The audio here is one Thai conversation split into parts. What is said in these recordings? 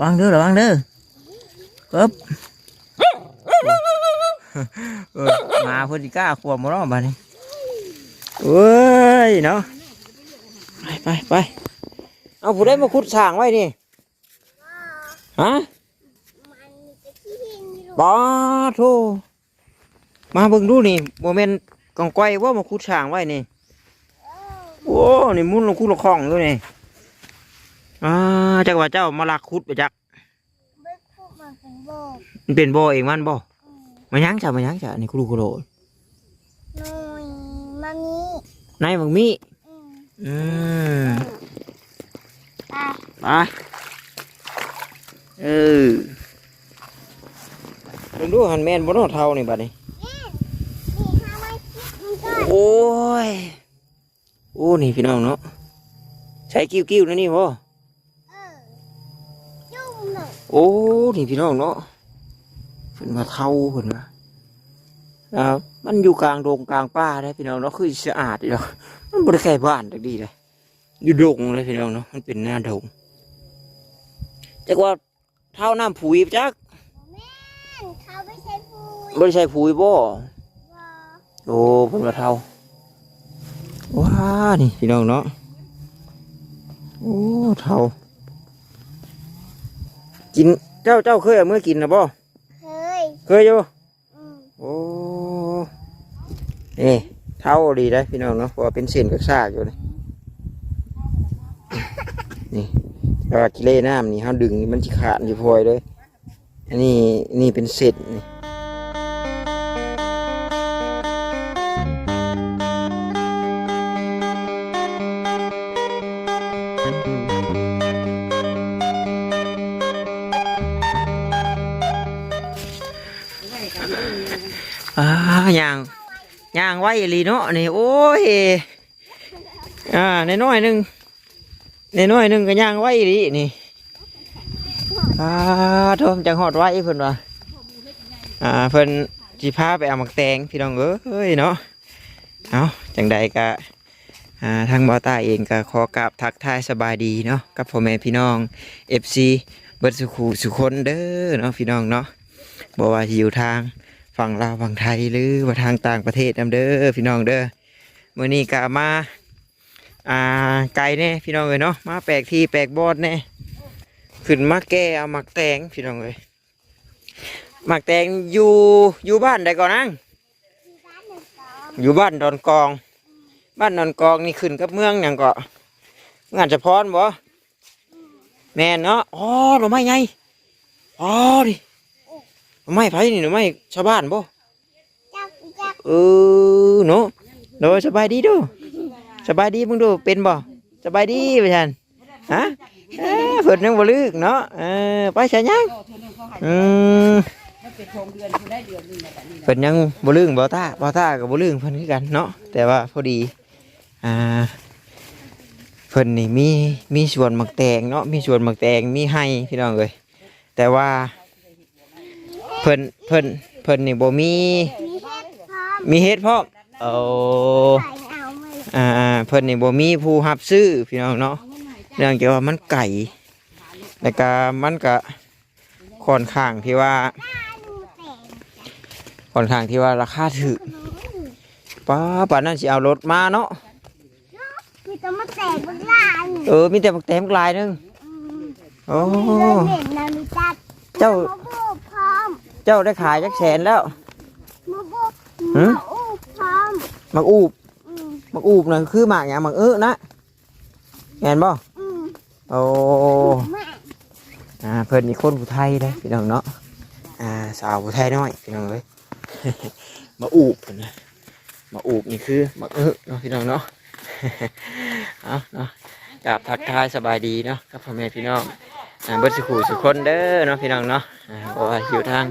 วางเด้อระวังเด้อปึ๊บเออมาเพิ่นสิกล้าขวบบ่เนาะบัดนี้เอ้ยเนาะไปไปไปเอาผู้ใดมาขุดสร้างไว้นี่ฮะปาโทมาเบิ่งดูนี่บ่แม่นกองก้อยว่ามาขุดสร้างไว้นี่โอ้นี่มุนลงคุดลงคลองด้วยนี่ อ่าจักว่าเจ้ามาลักขุดไปจักเบิกพวกมันเป็นโบกมันเป็นบ่อเองมันบ่มายังจ้ะมายังจ้ะนี่กูรู้กูโดดหน่อยมามีนายมึงมีอืมอืมไปไปเออเบิ่งดูหันแม่นบ่เนาะเท่านี่บัดนี้นี่ห้าไว้คิดมันก็โอ้ยโอ้นี่พี่น้องเนาะใช้กิ้วกิ้วๆนะนี่บ่ โอ้นี่พี่น้องเนาะเพิ่นมาเท่าเพิ่นว่าอ่ามันอยู่กลางโดงกลางป่าได้พี่น้องเนาะคือสะอาดอีดอกมันบ่ได้ใกล้บ้านจักดีเลยอยู่ดงเลยพี่น้องเนาะมันเป็นหน้าดงจักว่าเท่าน้ำผุยจักแม่นเขาไม่ใช่ฟูยบ่ได้ใช้ผุยบ่วอโอ้เพิ่นว่าเท่าว้านี่พี่น้องเนาะโอ้เท่า กินเจ้าเจ้าเคยเอามื่อกินนะบ่เคยเคยอยู่อืมโอ้นี่เท่าดีได้พี่น้องเนาะเพราะว่าเป็นเส้นกับซากอยู่เลยนี่แต่ว่ากิเลน้ำนี่เขาดึงนี่มันจะขาดจะพลอยเลยอันนี้นี่เป็นเศษนี่างไว้ลีเนาะนี่โอ้ยอ่าในน้อยหนึ่งในน้อยหนึ่งก็ย่างไว้ลีนี่อ่าโทมจังหอดไว้เพิ่นว่าอ่าเพิ่นจีพาไปเอาหมักแตงพี่น้องเอ้ยเนาะเอาจังใดก็อ่าทางบ่าวตาเองก็ขอกราบทักทายสบายดีเนาะกับพ่อแม่พี่น้อง FC เบิดสุขูสุคนเด้อเนาะพี่น้องเนาะบ่ว่าอยู่ทาง ฝั่งลาวฝั่งไทยหรือว่าทางต่างประเทศนํเด้อพี่น้องเด้อมื้อนี้ก็มาอ่าไกลแน่พี่น้องเอ้ยเนาะมาแปลกที่แปลกบอดแน่ขึ้นมาแก้เอาหมักแตงพี่น้องเอ้ยหมักแตงอยู่อยู่บ้านใดก่อนนังร้านหนึ่งสองอยู่บ้านดอนกอง บ้านดอนกองนี่ขึ้นกับเมืองอย่างก็งานจะพรบ่แม่นเนาะอ๋อหน่อไม้ไงอ๋อดิหน่อ ไม้ไผนี่หน่อไม้ชาวบ้านบ่จักจักเออเนาะโดยสบายดีเดูสบายดีมึงดูเป็นบ่สบายดีไปทันฮะเอ้อเพิ่นยังบ่ลึกเนาะเออไปใช่ยังอืมมันเป็นโครงเดือนคุณได้เดือนหนึงนะแบบนี้นะเพิ่นยังบ่ลืงบ่ตาบ่ตากับบ่ลืงเพิ่นคือกันเนาะแต่ว่าพอดีอ่าเพิ่นนี่มีมีสวนหมักแตงเนาะมีสวนหมักแตงมีให้พี่น้องเอ้ยแต่ว่า เพิ่นเพิ่นเพิ่นนี่บ่มี มีเห็ดพร้อมมีเฮ็ดพร้อมโอ้ใส่เอาไหมอ่าอ่าเพิ่นนี่บ่มีผู้รับซื้อพี่น้องเนาะเรื่องเกี่ยวว่ามันไก่แล้วก็มันก็ค่อนข้างที่ว่าดูแต่ค่อนข้างที่ว่าราคาถูกป้าป่านนั้นสิเอารถมาเนาะมีแต่มาแตกบนลานเออมีแต่บักแต้มลายหนึงอืมโอ้มีเรื่องเด็ดนามิจัดเจ้ามาบูพร้อม เจ้าได้ขายจักแสนแล้วมาบูหือมาอู้พร้อมมักอูบอืมมักอูบน่ะคือหมากหยังหมักเอ้อนะแม่นบ่อืมโอ้ แม่อ่าเพิ่นมีคนผู้ไทยเด้พี่น้องเนาะอ่าสาวผู้ไทยน้อยพี่น้องเอ้ย มาอูบเพิ่นนะมาอูบนี่คือมักเอ้อเนาะพี่น้องเนาะ เอาเนาะกับทักทายสบายดีเนาะกับพ่อแม่พี่น้องอ่าเบิดสุขุสุขคนเด้อเนาะพี่น้องเนาะอ่าเพราะว่าอยู่ทาง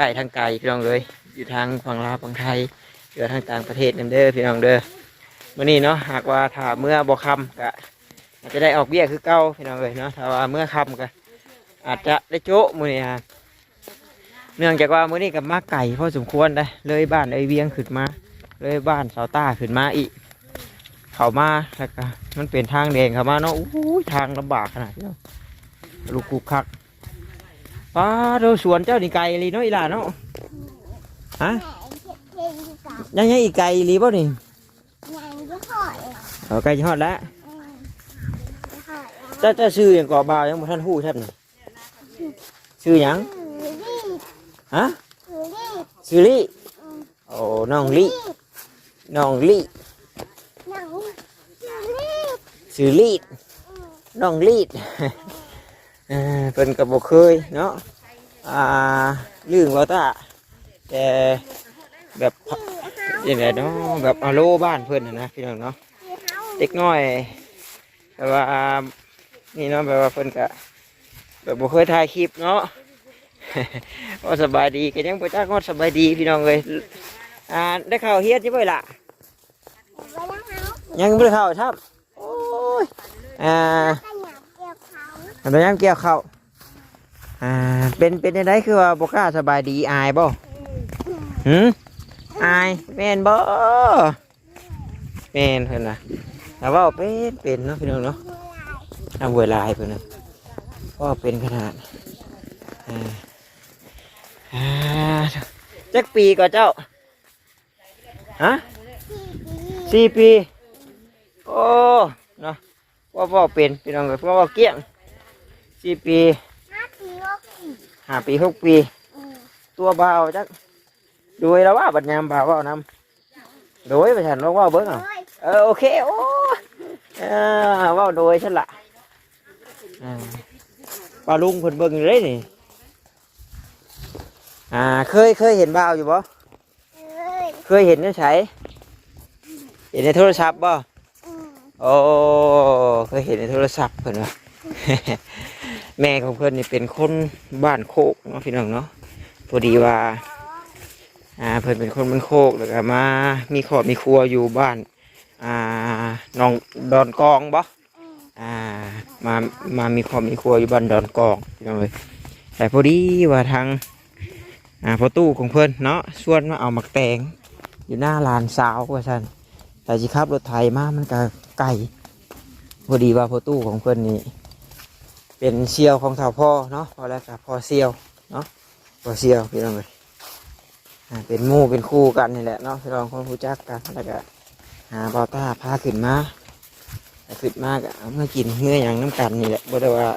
ใกล้ทางไกลพี่น้องเลย อยู่ทางฝั่งลาวฝั่งไทยอยู่ทางต่างประเทศนั่นเด้อพี่น้องเด้อมื่อนี้เนาะหากว่าถ้าเมื่อบ่คำก็อาจจะได้ออกเบี้ยคือเก่าพี่น้องเลยเนาะถ้าว่าเมื่อคำก็อาจจะได้โจ๊ะมื้อนี้ฮะเนื่องจากว่ามื้อนี้กับมาไก่พอสมควรได้เลยบ้านไอเวียงขึ้นมา เลยบ้านเสาต้าขึ้นมาอีก เขามาแล้วก็มันเป็นทางแดงเขามาเนาะอู้ทางลำบากขนาดนี้เนาะลูกกุกคัก ป้าดูสวนเจ้านี่ไก่ลีเนาะอีหล่าเนาะฮะแม่เก็บเพลงกับยังยังอีกไก่ลีบ่นี่ยางยี่ห้อเองเอาไก่ฮอดแล้วอืมยี่ห้อเองเจ้าเจ้าชื่อหยังก่อบ่าวยังบ่ทันฮู้ครับนี่ชื่อหยังคือรีบฮะคือรีบชื่อลี่อืมโอ้น้องลี่น้องลี่หนังคือรีบชื่อลี่อืมน้องลี่ เพิ่นก็บ่เคยเนาะอ่าลืมว่าตาแต่แบบอเฮายังไงเนาะแบบอาโลบ้านเพิ่นนะนะพี่น้องเนาะเด็กน้อยแต่ว่านี่เนาะแบบว่าเพิ่อนก็แบบบ่เคยถ่ายคลิปเนาะว่าสบายดีก็ยังบ่จักว่าสบายดีพี่น้องเลยอ่าได้ข่าวเฮียดใช่ไหมล่ะยังไม่ได้ข่าวครับโอ้ยอ่า อันนั้นเกี่ยวข้าวอ่าเป็นเป็นยังไงคือว่าบ่กล้าสบายดีอายบ่หืมอายแม่นบ่แม่นเพิ่นน่ะแต่ว่าเป็นเป็นเนาะพี่น้องเนาะทำเวลาให้เพื่อนนะก็เป็นขนาดอ่าอ่าจักปีก็เจ้าฮะสี่ปี โอ้เนาะว่าพ่อเป็นพี่น้องเลยเพราะว่าเกี้ยง สี่ปีห้าปีหกปีห้าปีหกปี อืมตัวเบาจักโดยแล้วว่าบัดยามเบาเว่านำโดยประชันลองว่าเบิ้งเอาโอ้ยเออโอเคโอ้เออเว่าโดยฉันละอ่าปลาลุงเพิ่นเบิ่งอยู่เลยนี่อ่าเคยเคยเห็นบ่าวอยู่บ่ เอ้ยเคยเห็นในใช้เห็นในโทรศัพท์บ่ อืมโอ้เคยเห็นในโทรศัพท์เพิ่นว่า แม่ของเพิ่อนนี่เป็นคนบ้านโคกเนาะพี่น้องเนาะพอดีว่าอ่าเพิ่อนเป็นคนบ้านโคกแล้วก็มา มีครอบมีครัวอยู่บ้านอ่าหนองดอนกองบ่อืมอ่ามามามีครอบมีครัวอยู่บ้านดอนกองพี่น้องเลยแต่พอดีว่าทางอ่าพอตู้ของเพิ่อนเนาะชวนมาเอาหมักแตงอยู่หน้าลานสาวว่าซั่นแต่สิขับรถไถมามันก็ไกลพอดีว่าพอตู้ของเพิ่อนนี่ เป็นเซียวของสาวพ่อเนาะพอแล้วกับพ่อเซียวเนาะพ่อเซียวพี่น้องเลยอ่าเป็นหมู่เป็นคู่กันนี่แหละเนาะพี่น้องคนรู้จักกันแล้วก็หาเบาต้าพาขึ้นมาแต่ขึ้นมากเอามากินเนื้ออย่างน้ำกันนี่แหละบ่ได้ว่า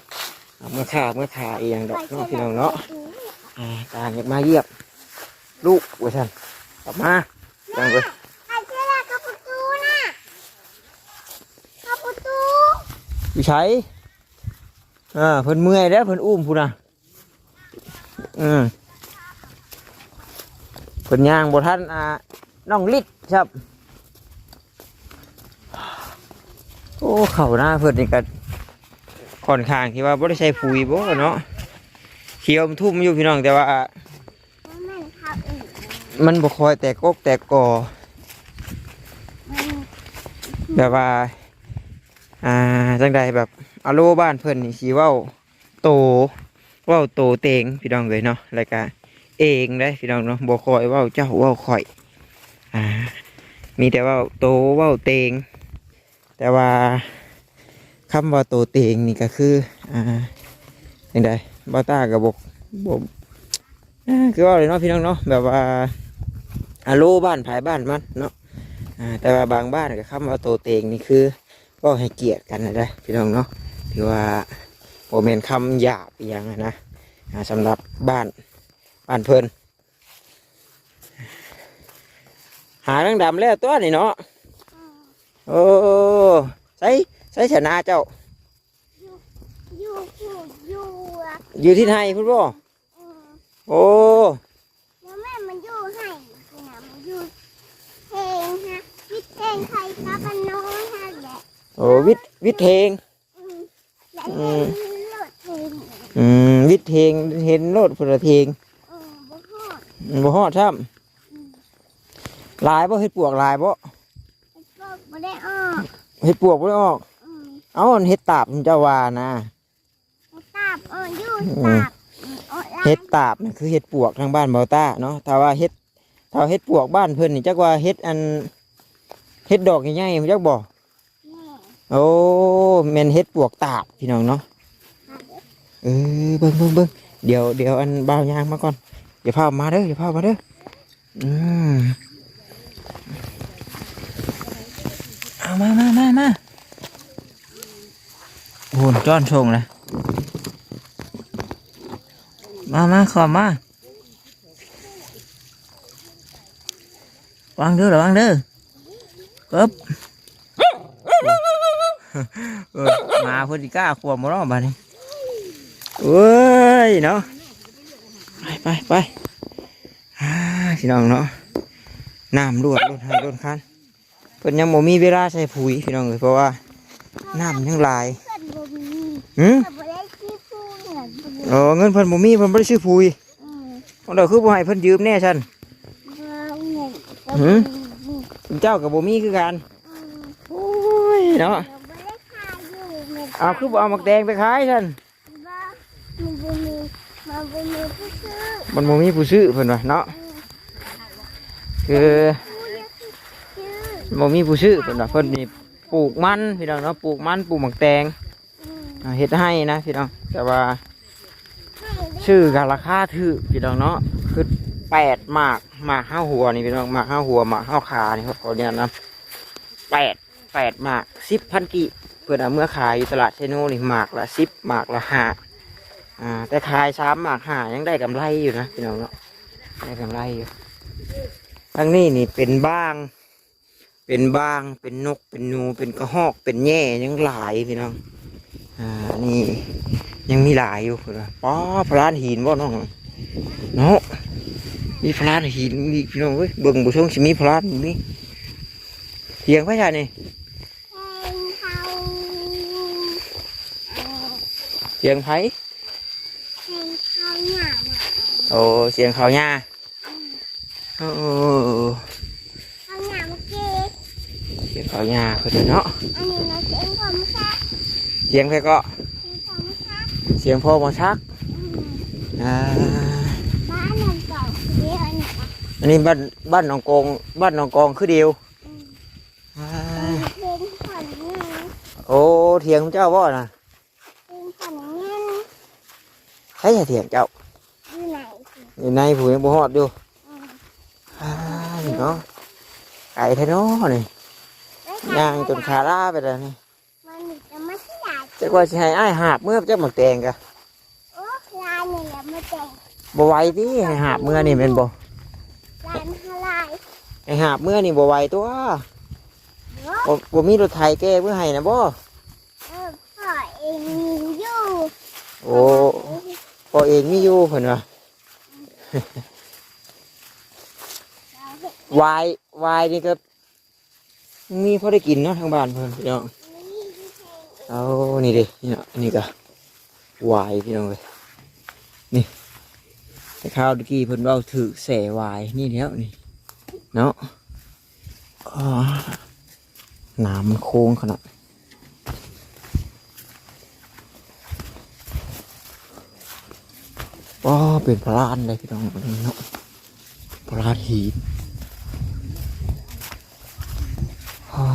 เอามื่อขาเมื่อขาเองดอกเนาะพี่น้องเนาะอ่าต่างอยากมาเยียบ ลูกว่าฉันกลับมาจังเลยไอ้เจ้าละกับประตูน่ะกับประตูอยู่ใช้ อ่าเพิ่นเมื่อยแล้วเพิ่นอุ้มพูดนะอืมเพิ่นย่างบ่ทันอ่าน้องลิดครับ โอ้เข่าหน้าเพิ่นนี่ก็ค่อนข้างที่ว่าบ่ได้ใช้ปุ๋ยบ่เนาะเขียวมันทุ่มอยู่พี่น้องแต่ว่า มันมันเข้าอีกมันบ่คอยแตกกกแตกกอแบบว่า อ่าจังใดแบบ อโลบ้านเพิ่นนี่สิเว้าโตว้าโตเตงพี่น้องเลยเนาะแล้วก็เองได้พี่น้องเนาะบ่คอยว้าเจ้าว้าข่อยอ่ามีแต่ว่าโตว้าเตง แต่ว่าคำว่าโตเตงนี่ก็คืออ่าจังใดบ่ตากับบกบ่อ่าคือเว่าเลยเนาะพี่น้องเนาะแบบว่าอโลบ้านภายบ้านมันเนาะอ่าแต่ว่าบางบ้านก็คำว่าโตเตงนี่คือก็ให้เกียรติกันนะได้พี่น้องเนาะ ถือว่าโมเมนคำหยาบอหย่างอะนะอ่าสำหรับบ้านบ้านเพิ่นหาดังดำแล้วตัวนี่เนาะอืมโอ้ใส่ใส่ชนะเจ้า อยู่อยู่อยู่อะอยู่ที่ไทยพุ่นบ่อืมโอ้แล้วแม่มันอยู่ให้คือนะมันอยู่เพลงฮะวิทย์เพลงไทยกับมันน้อยฮะแหละโอ้วิทย์วิทย์เทงอืมและ อืเห็มนรถเพลงอืมวิทย์เทงเห็นโลดพุ่นละเทงอืมบ่ฮอดอืมบ่ฮอดซ้ำลายบ่เฮ็ดปวกลายบ่ไอ้พวกบ่ได้ออกเฮ็ดปวกบ่ได้ออกอืมเอาอันเฮ็ดตาบเจ้าว่านะไอ้ตาบเอออยู่อืมตาบอืมเอาล่ะเฮ็ดตาบนี่คือเฮ็ดปวกทางบ้านเบาต้าเนาะถ้าว่าเฮ็ดถ้าเฮ็ดปวกบ้านเพิ่นนี่จักว่าเฮ็ดอันเฮ็ดดอกใหญ่ๆจักบ่แม่ โอ้แมนเฮ็ดปวกตาบพี่น้องเนาะเออเบิ่งเบิ่งเบิ่งเดี๋ยวเดี๋ยวอันเบายางมาก่อนอย่าพามาเด้ออย่าพามาเด้ออืมเอามามามามาโหนจ้อนชงเลยมามาขอมาวางเด้อระวังเด้อปึ๊บ มาเพื่อที่กล้าขวบมาล้อมานี่เอ้ยเนาะไปไปไปอ่าพี่น้องเนาะน้ำรวดรถให้รถคันเพิ่นยังบ่มีเวลาใส่ปุ๋ยพี่น้องเลยเพราะว่าน้ำยังหลายเพื่อนบ่มีหืมเพื่อนบ่ได้ที่พูดเหมือนบ่เออเงินเพิ่นบ่มีเพิ่นบ่ได้ซื้อปุ๋ยอืมเอาเดี๋ยวคือบ่ให้เพิ่นยืมแน่ฉันบ่เงินก็หืบ่มมีเจ้ากับบ่มีคือกันอืมโอ้ยเนาะ เราบ่ได้ขายอยู่ เหมือนเอาคือบ่เอาหมักแดงไปขายฉันว่ามันบ่มีมันบ่มีผู้ซื้อมันบ่มีผู้ซื้อเพิ่นว่าเนาะคือผู้อยากซื้อบ่มีผู้ซื้อเพิ่นว่าเพิ่นนี่ปลูกมันพี่น้องเนาะปลูกมันปลูกหมักแตงอืมอ่าเฮ็ดให้นะพี่น้องแต่ว่าให้ได้ชื่อกับราคาถือพี่น้องเนาะคือแปดหมากหมากห้าหัวนี่พี่น้องหมากห้าหัวหมากห้าขานี่ครับเขาเนี่ยนะแปดแปดหมากสิบพันกิ เพื่อนเอาเมื่อขายอยู่ตลาดเชโนนี่หมากละสิบหมากละห้าอ่าแต่ขายสามหมากห้ายังได้กำไรอยู่นะพี่น้องเนาะได้กำไรอยู่ทั้งนี้นี่เป็นบ้าง เป็นบ้างเป็นนกเป็นนูเป็นกระหอกเป็นแย่ยังหลายพี่น้องอ่านี่ยังมีหลายอยู่เพิ่นว่าป้อพลานหินบ่น้องเนาะมีพลานหินมีพี่น้องเว้ยเบิ่งบ่ช่วงสิมีพลานมีเถียงพระชานี่ เสียงไผ แทงเขาหน้าน่ะ โอ้เสียงเขาหญ้าโอ้ เขาหน้าเมื่อกี้ เสียงเขาหญ้าเพิ่นเนาะ อันนี้นะเสียงผมซัก เสียงไผก็ เสียงผมซัก เสียงพ่อบ่ชัก อืม อ่า บ้านนั่นเก่าเดียวนี่ค่ะ อันนี้บ้านบ้านหนองกองบ้านหนองกองคือเดียว อืม อ่า เพลงผ่อนเงิน โอ้เถียงเจ้าบ่น่ะ ใครจะเถียงเจ้าอยู่ไหนสิอยู่ในผู้ยังบ่ฮอดอยู่อืมอ่านี่เนาะไก่แท้เนาะนี่ย่างจนขาลาไปแล้วนี่มันมีจะมาที่ไหนจักว่าสิให้อ้ายหาบเมื่อจักหมักแตงกะโอ้ลานนี่แหละมาแต่งบ่ไหวติให้หาบเมื่อนี่แม่นบ่ลานฮาลายให้หาบเมื่อนี่บ่ไหวตัวเนาะบ่บ่มีรถไถแก้เพื่อให้นะบ่เออพ่อเองมีอยู่โอ้ พอเองมีอยู่เพิ่นว่าเราเห็นวายวายนี่ก็มีพอได้กินเนาะทางบ้านเพิ่นพี่น้องนี่เอานี่ดินี่เนาะนนี้ก็วายพี่น้องเอ้ยนี่แต่ข้าวตะกี้เพิ่นเว้าถือแสวายนี่แล้วนี่เนาะอ๋อน้ำมันโค้งขนาด อ๋อเป็นพลานเลยพี่น้องเนาะพลานหินอ๋อ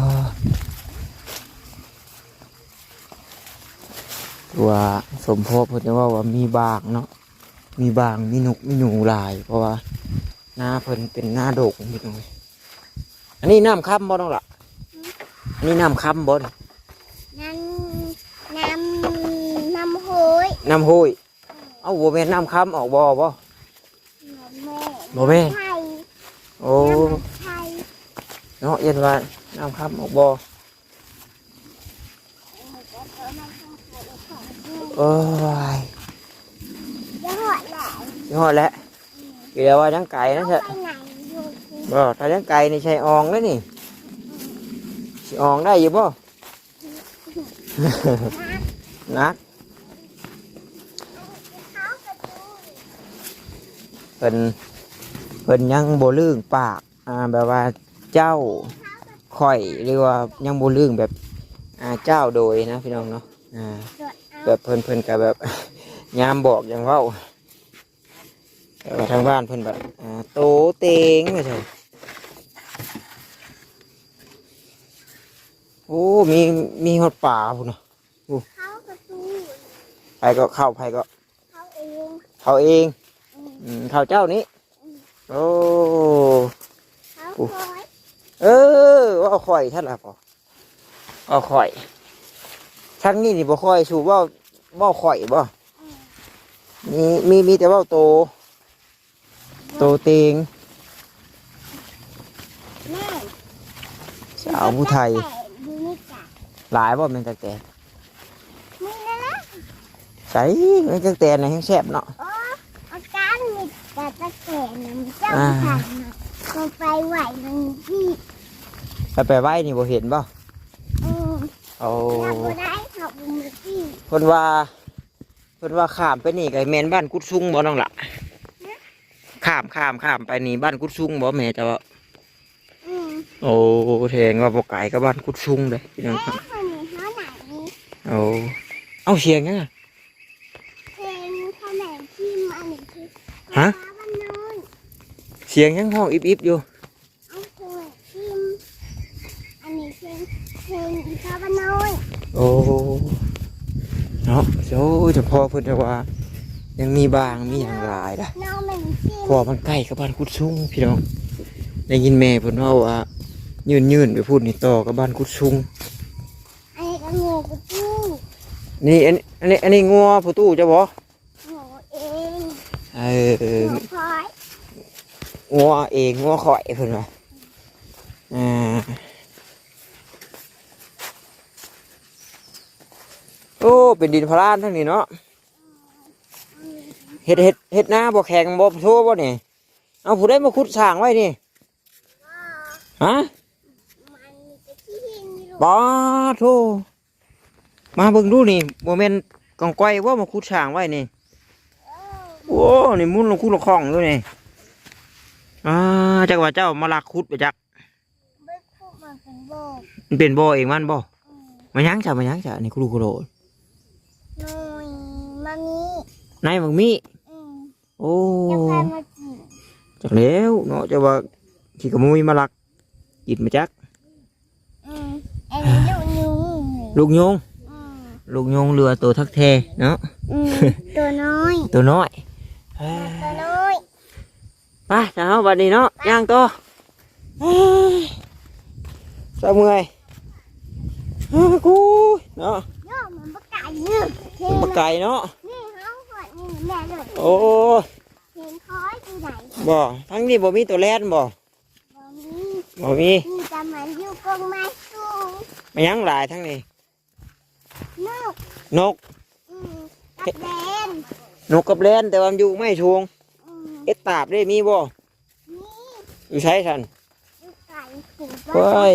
ว่าสมโพธิเพิ่นจะว่าว่ามีบางเนาะมีบางมีนกมีหนูหลาย เพราะว่าหน้าเพิ่นเป็นหน้าโดกพี่น้องเอ้ยอันนี้น้ำค่ำบ่ต้องล่ะอันนี้น้ำค่ำบ่นี่น้ำน้ำน้ำโหยน้ำห้วย เอาบ่แม่นน้ำค่ำออกบ่บ่แม่บ่แม่นไทยโอ้น้ำไทยเนาะเย็นว่าน้ำค่ำออกบ่โอ้ยจะหอดแหละยอดแล้วเดี๋ยวว่ายังไก่นะเอาใช่ไปไหนอยู่สิบ่ถ้ายังไก่นี่ใช่อองแล้วนี่สิอองได้อยู่บ่นัก เขากระตู เพิ่นเพิ่นยังบ่ลืงปากอ่าแบบว่าเจ้าข่อยหรือว่ายังบ่ลืงแบบอ่าเจ้าโดยนะพี่น้องเนาะอ่าโดดเอาแบบเพิ่นเพิ่นก็แบบยามบอกอย่างเว้าแต่ว่าทางบ้านเพิ่นแบบอ่าโตเตงไม่ใช่โอ้มีมีฮอดป่าพุ่นน่ะเขากระตูไปก็เข้าไปก็เขาเองเขาเอง อืมอืมเขาเจ้านี้ โอ้เขาคอยเออว่าข่อยท่านละพอว่าข่อยทั้งนี้นี่บ่ข่อยสูว่าว่าข่อยบ่อืมมีมีมีแต่ว่าโต โตเตงแม่สาวผู้ไทยแต่ดูนี่จ้ะหลายบ่แม่นตักแต่มีนะนะใส่แม่นตักแต่ในะแห้งแซ่บเนาะโอ้อาการมี แต่ตะแก่นะมันเจ้าผ่านมามันไปไหวมันที่ไปไปไว้นี่บ่เห็นบ่อืมโอ้เราบ่ได้เขาบุญที่เพิ่นว่าเพิ่นว่าข้ามไปนี่ก็แม่นบ้านกุดซุงบ่น้องล่ะข้ามข้ามข้ามไปนี่บ้านกุดซุงบ่แม่แต่ว่าอืมโอ้แทงว่าบ่ไกลกับบ้านกุดซุงเด้พี่น้องแม่คนนี้เขาไหนโอ้เอาเสียงยังอะ เพลงเขาไหนที่มาหนึ่งคือฮะฟ้าบ้านโน้นเสียงยังห้องอิบอิบอยู่เอาเพลงที่อันนี้เพลงเพลงอีฟ้าบ้านโน้นโอ้เนาะโอ้เฉพาะเพิ่นจะว่า ยังมีบางมีอย่างหลายนะน้องมันที่เพอมันใกล้กับบ้านกุดซุงพี่น้องได้ยินแม่เพิ่นเว่าว่ายืนยืนไปพูดนี่ต่อกับบ้านกุดซุงอันนี้ก็งูกูจู้นี่อันอันนี้อันนี้งัวผู้ตู้จะบ่งูเองเออ งูพลอย งัวเองงัวข่อยเพิ่นว่าอ่าโอ้เป็นดินพลานทั้งนี้เนาะเฮ็ดเฮ็ดเฮ็ดหน้าบ่แข็งบ่โทบ่นี่เอาผู้ใดมาขุดสร้างไว้นี่ว่าฮะมันมีแต่ที่หินอยู่ป้าโทมาเบิ่งดูนี่บ่แม่นกองก้อยว่ามาขุดสร้างไว้นี่เออโอ้นี่มุนลงคุดลงคลองด้วยนี่ อ่าจักว่าเจ้ามาลักขุดไปจักไม่พูดมันเป็นโบกมันเป็นบ่อเองมันบ่อืมมายังจ้ะมายังจ้ะนี่คุรูคุโรหน่อยมามีนายบังมีอืมโอ้จะพามาจีบจักแล้วเนาะจะว่าขี่กระมุยมาลักกินมาจัก อืมอันนี้ลูกยุงลูกโยง อืมลูกโยงเรือตัวทักแทเนาะ อืมตัวน้อยตัวน้อยเอ้ยตัวน้อย ไปจ้าบัดนี้เนาะย่างตัวเอ้ยเศร้าเมื่อยเอ้ยกูเนาะโย่มันปลาไก่เนี่ยเห็นปลาไหมไก่เนาะนี่เขาขวดนี่แม่เลยโอ้เห็นคอยที่ไหนบ่ทั้งนี้บ่มีตัวแล่นบ่บ่มีบ่มีมีแต่มันอยู่กรงไม้สูงมายังหลายทั้งนี้นกนกอืมตัดแดนนกกับแล่นแต่ว่ามันอยู่ไม่ชวงอืม เอ็ดตาบได้มีบ่นี่อยู่ใช้ทันอยู่ไก่ถึงเฮ้ย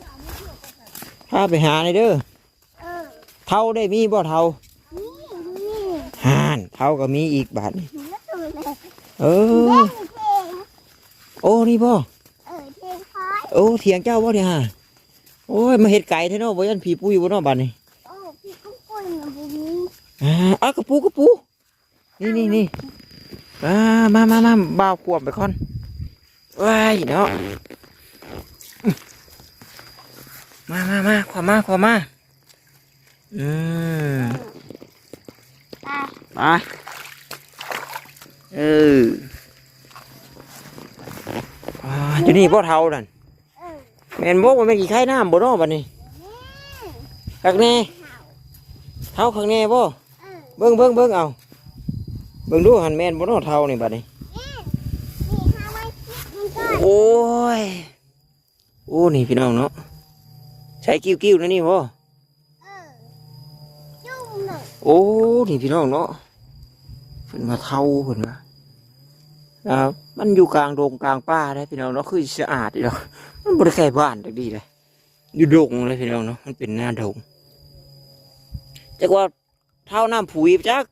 หน้าหมาพาไปหาเลยเด้อเออเท่าได้มีบ่เท่านี่นี่ห่านเท่าก็มีอีกบาทนี่แล้วตัวเลยเอเล่อนเพลงโอ้นี่บ่เออเพลงคอยโอ้เถียงเจ้าบ่เนี่ยฮะโอ้ยมาเฮ็ดไก่แท้เนาะบ่ยันผีปุ้ยบ่เนาะบัดนี้โอ้พี่กุ้งกุ้งมันบุมีอ่าเอากระปูกระปู นี่นี่นี่อ่ามามามาบ่าวขวบไปก่อนว้ายเนาะมามามาขวามาขวามาอืมไปไปเอออ่าอยู่นี่พ่อเท่านั่นเออแม่นบอกว่าแม่นกี่ไข่น้ำบ่เนาะบัดนี้นี่ข้างแน่เห่าเท่าข้างแน่บ่เออเบิ่งเบิ่งเบิ่งเอา เบิ่งดูหันแม่นบ่เนาะเท่านี่บัดนี้นี่นี่ห้าไว้คิดมันก่อนโอ้ยโอ้นี่พี่น้องเนาะใช้กิ้วกิ้วๆนะนี่บ่เออจุ่มหน่อยโอ้นี่พี่น้องเนาะเพิ่นมาเท่าเพิ่นว่าอ่ามันอยู่กลางดงกลางป่าได้พี่น้องเนาะคือสะอาดอีดอกมันบ่ได้แค่บ้านจักดีเลยอยู่ดงเลยพี่น้องเนาะมันเป็นหน้าดงจักว่าเท่าน้ำผุยจัก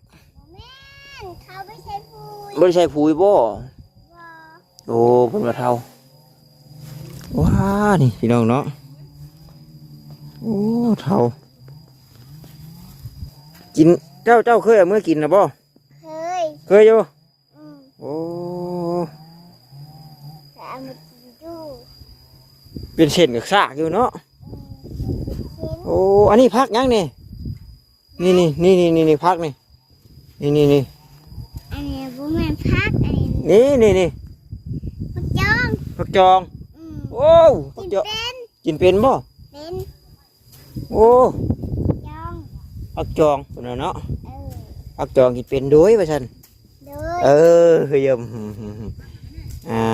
แม่นเขาไม่ใช่พูดบ่ได้ใช้ผุยบ่ว่าโอ้เพิ่นว่าเท่าว้านี่พี่น้องเนาะโอ้เท่า กินเจ้าเจ้าเคยเอามื่อกินนะบ่เคยเคยอยู่อืมโอ้แต่เอามากินดูเป็นเส้นกับซากอยู่เนาะเห็นโอ้อันนี้พักยังนี่นี่นี่นี่นี่นี่นี่พักนี่นี่นี่นี่อันนี้บุ แม่นพักอันนี้นี่นี่นี่พักจ้องผักจองอืมโอ้ผักิกนจองเป็นกินเป็นบ่เป็นโอ้จ้องผักจองพุ่นน่ะเนาะเออผักจองกินเป็นด้วยว่าซั่น โดยเออเฮ้ยมอ่า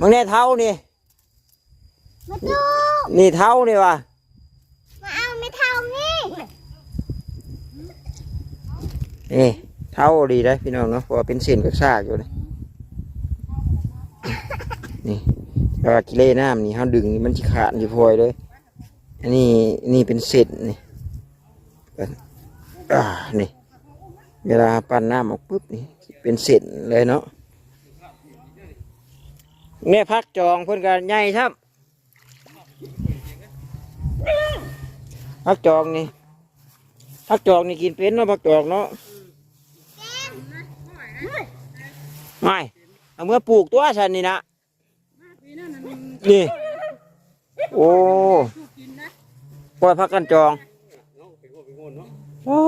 บางแน่เท่านี่ มาดูนี่เท่านี่ว่ะมาเอาไม่เท่านี่นี่ เท่าดีได้พี่น้องเนาะเพราะเป็นเส้นกับซากอยู่เลยนี่แต่ว่ากิเลน้ำนี่เขาดึงมันจะขาดจะพลอยเลย อันนี้นี่เป็นเศษนี่อ่านี่ เวลาปั้นน้ำออกปุ๊บนี่ เป็นเศษเลยเนาะเนี่ยพักจองเพิ่อนกันใหญ่ครับพักจองนี่พักจองนี่กินเป็นเนาะพักจองเนาะ ไม่เอาเมื่อปลูกตัวฉันนี่นะนี่ โอ้ปล่อยพักกันจองโอ้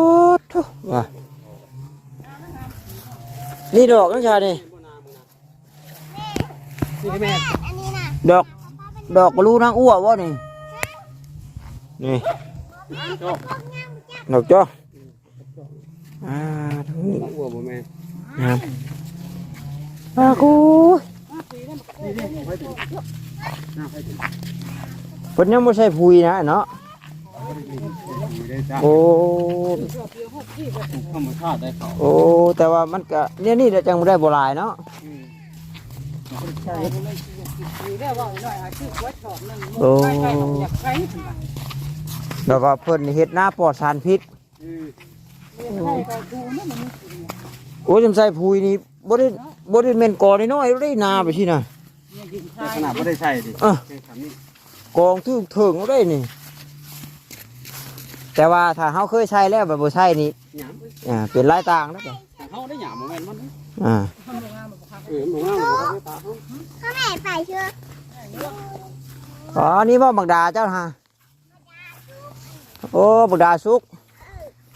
ทุว่ะนี่ดอกนั่นชานี่นี่แม่อันนี้น่ะดอก ดอกบลูนางอ้ววะนี่ นี่โจ้ดอกจ้ออ่าทั้งนี้ต้องอ้วบ่แม่ นะครับอากูนี่นี่ไว้ถึงน้าไว้ถึงเพิ่นยังไม่ใช่พุยนะเนาะอยู่ได้จ้าโอ้ธรรมชาติได้เขาโอ้แต่ว่ามันก็เนี่ยนี่เดี๋ยวจังบ่ได้บ่หลายเนาะใช่อยู่ได้ว่าหน่อยอาชีพวัดชอบนั่นโอ้ใกล้ๆอยากใกล้แบบว่าเพิ่นเฮ็ดหน้าปลอดสารพิษ อือใกล้ก็ดูนั่นมันโอ้จำใส่พุยนี่บ่ได้บ่ได้แม่นกอน้อยๆได้นาไปที่น่ะเนี่ยดินทรายขนาดไม่ได้ใช่ดิอะ แค่คำนี้กองถึงถึงได้นี่ แต่ว่าถ้าเฮาเคยใช้แล้วแบบบ่ใช้นี่หยามอ่าเป็นลายต่างแล้วก็เขาได้หยามบ่แม่นมันอ่าเออหมูงามบ่ได้ตาเขาเขาแม่ไปเชื่ออ๋อนี่บ่บักดาเจ้าฮะโอ้บักดาสุก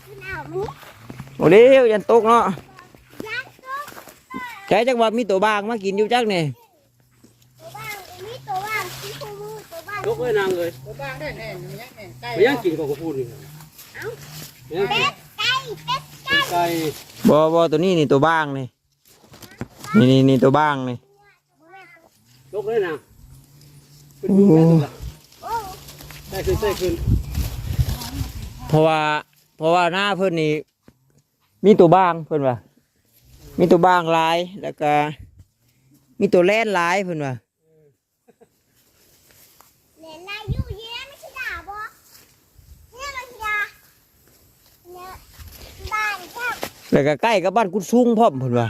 คุณเอามันนี่โอ้เลี้ยวยันตกเนาะยักษ์ตัว ใช้จังหวัดมีตัวบางมากินอยู่จักนี่ตัวบ้างอันนี้ตัวบ้างที่คู่มือตัวบ้างยกไว้นางเลยตัวบ้างได้แน่ยังแน่ไก่ยังกินก็พูดนี่ยังกินเป็ดไก่เป็ดไก่ไก่บ่บ่ตัวนี้นี่ตัวบางนี่นี่นี่นี่ตัวบางนี่ยกเลยนางขึ้นอยู่แค่นั้นล่ะโอ้ใส่ขึ้นใส่ขึ้นเพราะว่าเพราะว่าหน้าเพิ่นนี่มีตัวบางเพิ่นว่า มีตัวบางหลายแล้วก็ มีตัวแล่นหลายเพิ่นว่าเหรียญนายอยู่เย้ไม่ใช่ด่าบ่เนี่ยมันด่าเนี่ยบ้านเจ้าแล้วก็ใกล้กับบ้านกุดซุงพร้อมเพิ่นว่า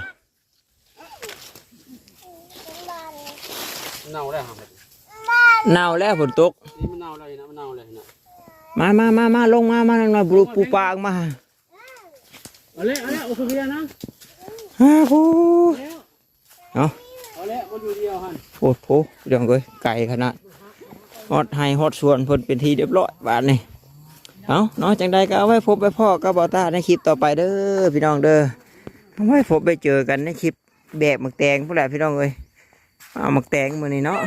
เป็นบ้านเน่าได้หาบ้านหนาวแล้วฝนตกนี่มันเน่าเลยนะมันเน่าเลยนะมามามามาลงมามามาปูปูปางมาเอาเลยเอาเลยโอเคนะ ฮาคูเอาเลยมันอยู่เดียวฮันโอ้โหเรื่องเลยไก่ขนาดฮอดให้ฮอดส่วนเพิ่นเป็นทีเรียบร้อยบาทนี่เอาเนาะจังใดก็เอาไว้พบไปพ่อกับบอต้าในคลิปต่อไปเด้อพี่น้องเด้อเอาไว้พบไปเจอกันในคลิปแบกหมักแตงพวกแหละพี่น้องเอ้ยเอาหมักแตงมือนี่เนาะ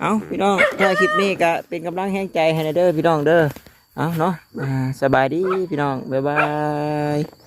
เอาพี่น้องถ้าคลิปนี้ก็เป็นกำลังแห่งใจให้นะเด้อพี่น้องเด้อเอาเนาะอ่าสบายดีพี่น้องบ๊ายบาย